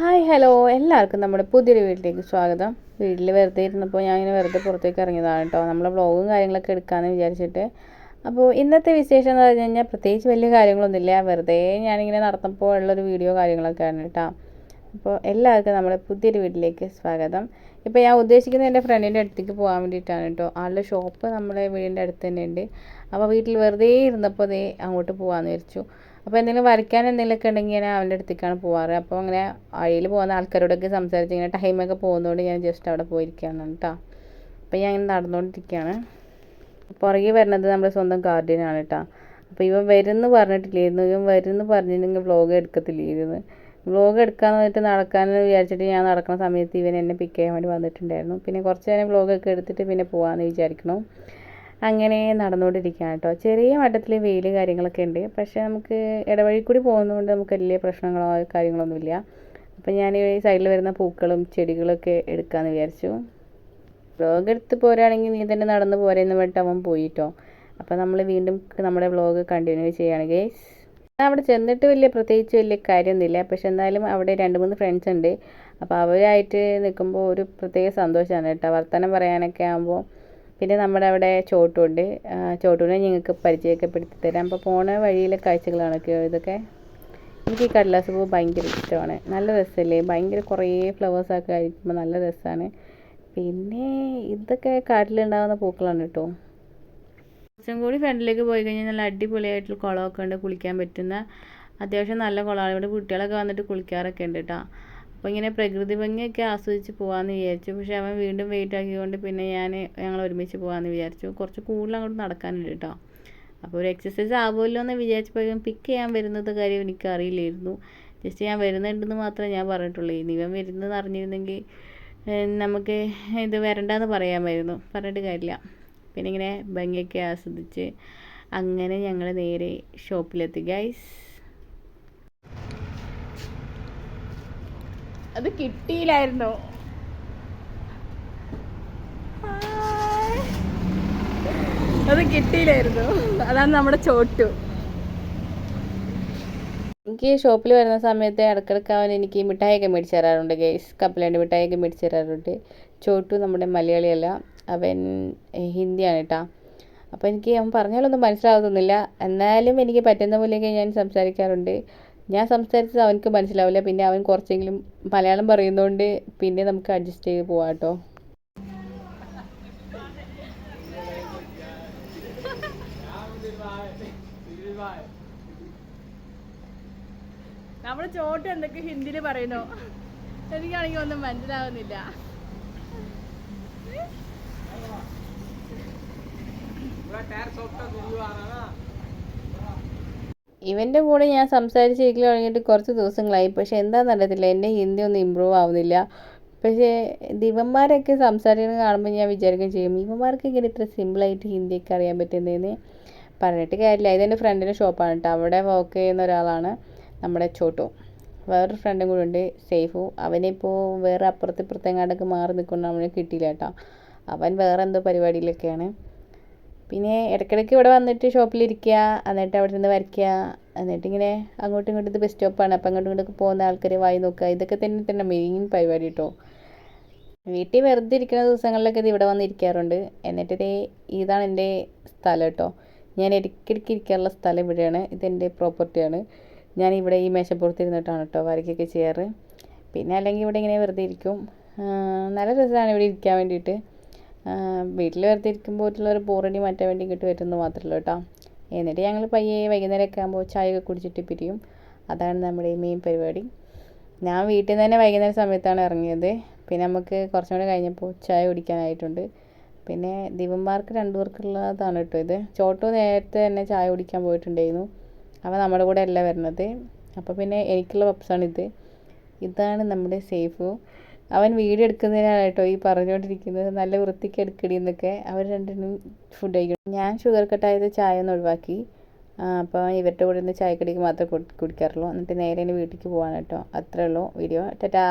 Hi hello. എല്ലാവർക്കും നമ്മുടെ പുതിയൊരു വീട്ടിലേക്ക് സ്വാഗതം. വീട്ടിൽ വെറുതെ ഇരുന്നപ്പോൾ ഞാൻ ഇങ്ങനെ വെറുതെ പുറത്തേക്ക് ഇറങ്ങിയതാണ് കേട്ടോ. നമ്മളെ വ്ളോഗും കാര്യങ്ങളൊക്കെ എടുക്കാമെന്ന് വിചാരിച്ചിട്ട്. അപ്പോൾ ഇന്നത്തെ വിശേഷം എന്ന് പറഞ്ഞു കഴിഞ്ഞാൽ പ്രത്യേകിച്ച് വലിയ കാര്യങ്ങളൊന്നുമില്ല. വെറുതെ ഞാനിങ്ങനെ നടന്നപ്പോൾ ഉള്ളൊരു വീഡിയോ കാര്യങ്ങളൊക്കെ ആണ് കേട്ടോ. അപ്പോൾ എല്ലാവർക്കും നമ്മുടെ പുതിയൊരു വീട്ടിലേക്ക് സ്വാഗതം. ഇപ്പോൾ ഞാൻ ഉദ്ദേശിക്കുന്നത് എന്റെ ഫ്രണ്ടിന്റെ അടുത്തേക്ക് പോകാൻ വേണ്ടിയിട്ടാണ് കേട്ടോ. ആളുടെ ഷോപ്പ് നമ്മുടെ വീടിന്റെ അടുത്ത് തന്നെ ഉണ്ട് അപ്പോൾ വീട്ടിൽ വെറുതെ ഇരുന്നപ്പോൾ ദേ അങ്ങോട്ട് പോകാമെന്ന് വിചാരിച്ചു. അപ്പോൾ എന്തെങ്കിലും വരയ്ക്കാൻ എന്തെങ്കിലുമൊക്കെ ഉണ്ടെങ്കിൽ ഞാൻ അവന്റെ അടുത്തേക്കാണ് പോവാറ്. അപ്പോൾ അങ്ങനെ അഴിയിൽ പോകുന്ന ആൾക്കാരോടൊക്കെ സംസാരിച്ച് ഇങ്ങനെ ടൈമൊക്കെ പോകുന്നതുകൊണ്ട് ഞാൻ ജസ്റ്റ് അവിടെ പോയിരിക്കുകയാണ് കേട്ടോ അപ്പോൾ ഞാൻ ഇങ്ങനെ നടന്നുകൊണ്ടിരിക്കുകയാണ് പുറകെ വരുന്നത് നമ്മുടെ സ്വന്തം ഗാർഡിയനാണ് കേട്ടോ അപ്പോൾ ഇവൻ വരുമെന്ന് പറഞ്ഞിട്ടില്ലായിരുന്നു. ഇവൻ വരുമെന്ന് പറഞ്ഞിട്ടുണ്ടെങ്കിൽ വ്ളോഗ് എടുക്കത്തില്ലായിരുന്നു. വ്ളോഗ് എടുക്കാന്ന് വന്നിട്ട് നടക്കാമെന്ന് വിചാരിച്ചിട്ട് ഞാൻ നടക്കുന്ന സമയത്ത് ഇവൻ എന്നെ പിക്ക് ചെയ്യാൻ വേണ്ടി വന്നിട്ടുണ്ടായിരുന്നു. പിന്നെ കുറച്ച് നേരം വ്ളോഗൊക്കെ എടുത്തിട്ട് പിന്നെ പോകാമെന്ന് വിചാരിക്കണം അങ്ങനെ നടന്നുകൊണ്ടിരിക്കുകയാണ് കേട്ടോ. ചെറിയ മട്ടത്തിൽ വെയിൽ കാര്യങ്ങളൊക്കെ ഉണ്ട്. പക്ഷേ നമുക്ക് ഇടവഴി കൂടി പോകുന്നതുകൊണ്ട് നമുക്ക് വലിയ പ്രശ്നങ്ങളോ കാര്യങ്ങളൊന്നുമില്ല. അപ്പോൾ ഞാൻ ഈ സൈഡിൽ വരുന്ന പൂക്കളും ചെടികളൊക്കെ എടുക്കാമെന്ന് വിചാരിച്ചു. വ്ളോഗ് എടുത്ത് പോരാണെങ്കിൽ നീ തന്നെ നടന്ന് പോരെന്ന് പറഞ്ഞിട്ട് അവൻ പോയിട്ടോ അപ്പോൾ നമ്മൾ വീണ്ടും നമ്മുടെ വ്ലോഗ് കണ്ടിന്യൂ ചെയ്യുകയാണ് ഗേസ്. അവിടെ ചെന്നിട്ട് വലിയ പ്രത്യേകിച്ച് വലിയ കാര്യമൊന്നുമില്ല. പക്ഷെ എന്തായാലും അവിടെ രണ്ട് മൂന്ന് ഫ്രണ്ട്സ് ഉണ്ട്. അപ്പോൾ അവരായിട്ട് നിൽക്കുമ്പോൾ ഒരു പ്രത്യേക സന്തോഷമാണ് കേട്ടോ. വർത്തമാനം പറയാനൊക്കെ ആകുമ്പോൾ പിന്നെ നമ്മുടെ അവിടെ ചോട്ടുണ്ട് ചോട്ടൂനെ ഞങ്ങൾക്ക് പരിചയമൊക്കെ പെടുത്തി തരാം. അപ്പോൾ പോണ വഴിയിലെ കാഴ്ചകളാണ് ഇതൊക്കെ. എനിക്ക് ഈ കടലാസ് പൂ ഭയങ്കര ഇഷ്ടമാണ്. നല്ല രസമല്ലേ? ഭയങ്കര കുറേ ഫ്ലവേഴ്സൊക്കെ ആയിരിക്കുമ്പോൾ നല്ല രസമാണ്. പിന്നെ ഇതൊക്കെ കാട്ടിലുണ്ടാകുന്ന പൂക്കളാണ് കേട്ടോ. കുറച്ചും കൂടി ഫ്രണ്ടിലേക്ക് പോയി കഴിഞ്ഞാൽ നല്ല അടിപൊളിയായിട്ടുള്ള കുളമൊക്കെ ഉണ്ട്. കുളിക്കാൻ പറ്റുന്ന അത്യാവശ്യം നല്ല കുളമാണ്. ഇവിടെ കുട്ടികളൊക്കെ വന്നിട്ട് കുളിക്കാറൊക്കെ ഉണ്ട് കേട്ടോ. അപ്പോൾ ഇങ്ങനെ പ്രകൃതി ഭംഗിയൊക്കെ ആസ്വദിച്ച് പോകാമെന്ന് വിചാരിച്ചു. പക്ഷേ അവൻ വീണ്ടും വെയിറ്റ് ആക്കിക്കൊണ്ട് പിന്നെ ഞാൻ ഞങ്ങൾ ഒരുമിച്ച് പോകാമെന്ന് വിചാരിച്ചു. കുറച്ച് കൂടുതൽ അങ്ങോട്ട് നടക്കാനുണ്ട് കേട്ടോ. അപ്പോൾ ഒരു എക്സസൈസ് ആവുമല്ലോ എന്ന് വിചാരിച്ചപ്പോൾ പിക്ക് ചെയ്യാൻ വരുന്നത് കാര്യം എനിക്ക് അറിയില്ലായിരുന്നു ജസ്റ്റ് ഞാൻ വരുന്നുണ്ടെന്ന് മാത്രമേ ഞാൻ പറഞ്ഞിട്ടുള്ളൂ. ഇനി ഇവൻ വരുന്നതെന്ന് അറിഞ്ഞിരുന്നെങ്കിൽ നമുക്ക് ഇത് വരണ്ടെന്ന് പറയാമായിരുന്നു. പറഞ്ഞിട്ട് കാര്യമില്ല. പിന്നെ ഇങ്ങനെ ഭംഗിയൊക്കെ ആസ്വദിച്ച് അങ്ങനെ ഞങ്ങൾ നേരെ ഷോപ്പിലെത്തി ഗൈസ് അത് കിട്ടിയില്ലായിരുന്നു. അത് കിട്ടിയില്ലായിരുന്നു. അതാണ് നമ്മുടെ ചോട്ടു. എനിക്ക് ഷോപ്പിൽ വരുന്ന സമയത്ത് ഇടക്കിടക്ക് അവൻ എനിക്ക് മിഠായിയൊക്കെ മേടിച്ച് തരാറുണ്ട് ഗൈസ്. കപ്പലണ്ടി മിഠായിയൊക്കെ മേടിച്ച് തരാറുണ്ട്. ചോട്ടു നമ്മുടെ മലയാളിയല്ല. അവൻ ഹിന്ദിയാണ് കേട്ടോ. അപ്പോൾ എനിക്ക് അവൻ പറഞ്ഞാലൊന്നും മനസ്സിലാവുന്നില്ല എന്നാലും എനിക്ക് പറ്റുന്ന പോലെയൊക്കെ ഞാൻ സംസാരിക്കാറുണ്ട്. ഞാൻ സംസാരിച്ചത് അവനക്ക് മനസ്സിലാവില്ല. പിന്നെ അവൻ കുറച്ചെങ്കിലും മലയാളം പറയുന്നതുകൊണ്ട് പിന്നെ നമുക്ക് അഡ്ജസ്റ്റ് ചെയ്ത് പോവാം കേട്ടോ നമ്മുടെ ചോട്ട് എന്തൊക്കെ ഹിന്ദിയിൽ പറയണോ എനിക്കാണെങ്കിൽ ഒന്നും മനസ്സിലാവുന്നില്ല. ഇവന്റെ കൂടെ ഞാൻ സംസാരിച്ചിരിക്കൽ തുടങ്ങിയിട്ട് കുറച്ച് ദിവസങ്ങളായി. പക്ഷെ എന്താണെന്ന് അറിയത്തില്ല. എന്റെ ഹിന്ദി ഒന്നും ഇമ്പ്രൂവ് ആവുന്നില്ല. പക്ഷേ ദിവന്മാരൊക്കെ സംസാരിക്കുന്നത് കാണുമ്പോൾ ഞാൻ വിചാരിക്കുകയും ചെയ്യും ഇവന്മാർക്ക് ഇങ്ങനെ ഇത്ര സിമ്പിളായിട്ട് ഹിന്ദിയൊക്കെ അറിയാൻ പറ്റുന്നതെന്ന് പറഞ്ഞിട്ട് കാര്യമില്ല. ഇതെന്റെ ഫ്രണ്ടിന്റെ ഷോപ്പാണ് കേട്ടോ. അവിടെ വർക്ക് ചെയ്യുന്ന ഒരാളാണ് നമ്മുടെ ചോട്ടു. വേറൊരു ഫ്രണ്ടും കൂടെ ഉണ്ട് സേഫു. അവനിപ്പോൾ വേറെ അപ്പുറത്ത് ഇപ്പുറത്തെങ്ങാണ്ടൊക്കെ മാറി നിൽക്കൊണ്ട് അവനെ കിട്ടിയില്ല കേട്ടോ. അവൻ വേറെ എന്തോ പരിപാടിയിലൊക്കെയാണ്. പിന്നെ ഇടയ്ക്കിടയ്ക്ക് ഇവിടെ വന്നിട്ട് ഷോപ്പിലിരിക്കുക എന്നിട്ട് അവിടെ നിന്ന് വരയ്ക്കുക എന്നിട്ടിങ്ങനെ അങ്ങോട്ടും ഇങ്ങോട്ടും ബസ് സ്റ്റോപ്പാണ് അപ്പം അങ്ങോട്ടും ഇങ്ങോട്ടും പോകുന്ന ആൾക്കാർ വായി നോക്കുക. ഇതൊക്കെ തന്നെ തന്നെ മെയിൻ പരിപാടി കേട്ടോ വീട്ടിൽ വെറുതെ ഇരിക്കുന്ന ദിവസങ്ങളിലൊക്കെ ഇത് ഇവിടെ വന്ന് ഇരിക്കാറുണ്ട് എന്നിട്ട് ഇതേ ഇതാണ് എന്റെ സ്ഥലം കേട്ടോ ഞാൻ ഇടയ്ക്കിടയ്ക്ക് ഇരിക്കാനുള്ള സ്ഥലം ഇവിടെയാണ്. ഇതെന്റെ പ്രോപ്പർട്ടിയാണ് ഞാൻ ഇവിടെ ഈ മേശപ്പുറത്ത് ഇരുന്നിട്ടാണ് കേട്ടോ വരയ്ക്കൊക്കെ ചെയ്യാറ്. പിന്നെ അല്ലെങ്കിൽ ഇവിടെ ഇങ്ങനെ വെറുതെ ഇരിക്കും. നല്ല രസമാണ് ഇവിടെ ഇരിക്കാൻ വേണ്ടിയിട്ട്. വീട്ടിൽ വെറുതെ ഇരിക്കുമ്പോൾ ഒരു ബോറടി മാറ്റാൻ വേണ്ടി ഇങ്ങോട്ട് വരുന്നു മാത്രമല്ല കേട്ടോ. എന്നിട്ട് ഞങ്ങൾ പയ്യെ വൈകുന്നേരമൊക്കെ ആകുമ്പോൾ ചായയൊക്കെ കുടിച്ചിട്ട് പിരിയും. അതാണ് നമ്മുടെ മെയിൻ പരിപാടി. ഞാൻ വീട്ടിൽ നിന്ന് തന്നെ വൈകുന്നേരം സമയത്താണ് ഇറങ്ങിയത്. പിന്നെ നമുക്ക് കുറച്ചും കൂടെ കഴിഞ്ഞപ്പോൾ ചായ കുടിക്കാനായിട്ടുണ്ട്. പിന്നെ ദിവന്മാർക്ക് രണ്ടു പേർക്കുള്ളതാണ് കേട്ടോ ഇത്. ചോട്ടു നേരത്തെ തന്നെ ചായ കുടിക്കാൻ പോയിട്ടുണ്ടായിരുന്നു. അപ്പോൾ നമ്മുടെ കൂടെ അല്ല വരുന്നത്. അപ്പോൾ പിന്നെ എനിക്കുള്ള പപ്സാണിത്. ഇതാണ് നമ്മുടെ സേഫു. അവൻ വീഡിയോ എടുക്കുന്നതിനാണ് ഈ പറഞ്ഞുകൊണ്ടിരിക്കുന്നത്. നല്ല വൃത്തിക്ക് എടുക്കടി എന്നൊക്കെ. അവർ രണ്ടിനും ഫുഡ് കഴിക്കണം. ഞാൻ ഷുഗർ കട്ടായത് ചായ ഒന്ന് ഒഴിവാക്കി. അപ്പോൾ ഇവരുടെ കൂടെ നിന്ന് ചായക്കടിക്ക് മാത്രമേ കുടിക്കാറുള്ളൂ. എന്നിട്ട് നേരെ വീട്ടിലേക്ക് പോകാൻ കേട്ടോ. അത്രേ ഉള്ളൂ വീഡിയോ ടാറ്റാ.